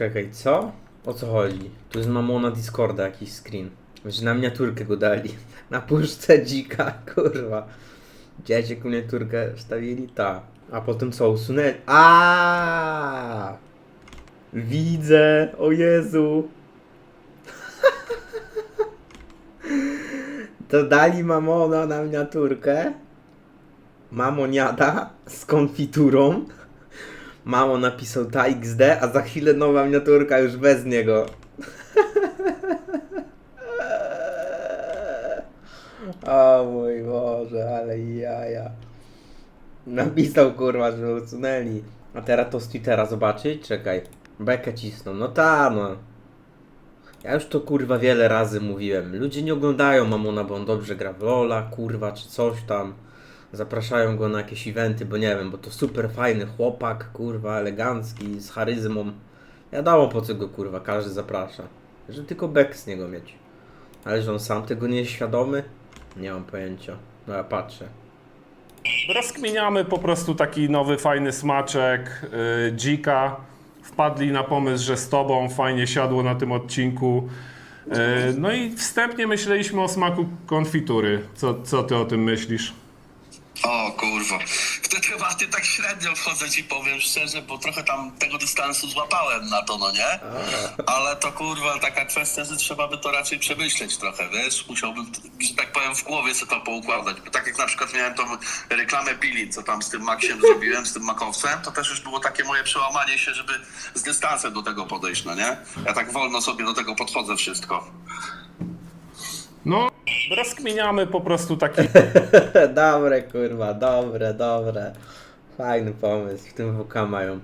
Czekaj, co? O co chodzi? Tu jest mamona Discorda jakiś screen. Że na miniaturkę go dali. Na puszce dzika, kurwa. Jaką miniaturkę wstawili? Ta. A potem co, usunęli? A. Widzę, o Jezu. To dali mamona na miniaturkę. Mamoniada z konfiturą. Mamo napisał ta XD, a za chwilę nowa miniaturka już bez niego. O mój Boże, ale jaja. Napisał kurwa, że usunęli. A teraz to z Twittera zobaczyć? Czekaj. Bekę cisną. No ta no. Ja już to kurwa wiele razy mówiłem. Ludzie nie oglądają Mamona, bo on dobrze gra w Lola, kurwa, czy coś tam. Zapraszają go na jakieś eventy, bo nie wiem, bo to super fajny chłopak, kurwa, elegancki, z charyzmą. Wiadomo po co go kurwa każdy zaprasza. Żeby tylko bek z niego mieć. Ale że on sam tego nie jest świadomy? Nie mam pojęcia. No ja patrzę. Rozkminiamy po prostu taki nowy, fajny smaczek yy, dzika. Wpadli na pomysł, że z tobą fajnie siadło na tym odcinku. Yy, no i wstępnie myśleliśmy o smaku konfitury. Co, co ty o tym myślisz? O kurwa. W te tematy tak średnio wchodzę ci powiem szczerze, bo trochę tam tego dystansu złapałem na to, no nie? Ale to kurwa taka kwestia, że trzeba by to raczej przemyśleć trochę, wiesz? Musiałbym, że tak powiem, w głowie sobie to poukładać. Bo tak jak na przykład miałem tą reklamę Billy, co tam z tym Maxiem zrobiłem, z tym makowcem, to też już było takie moje przełamanie się, żeby z dystansem do tego podejść, no nie? Ja tak wolno sobie do tego podchodzę wszystko. Rozkminiamy po prostu taki dobre kurwa, dobre, dobre. Fajny pomysł, w tym WK mają.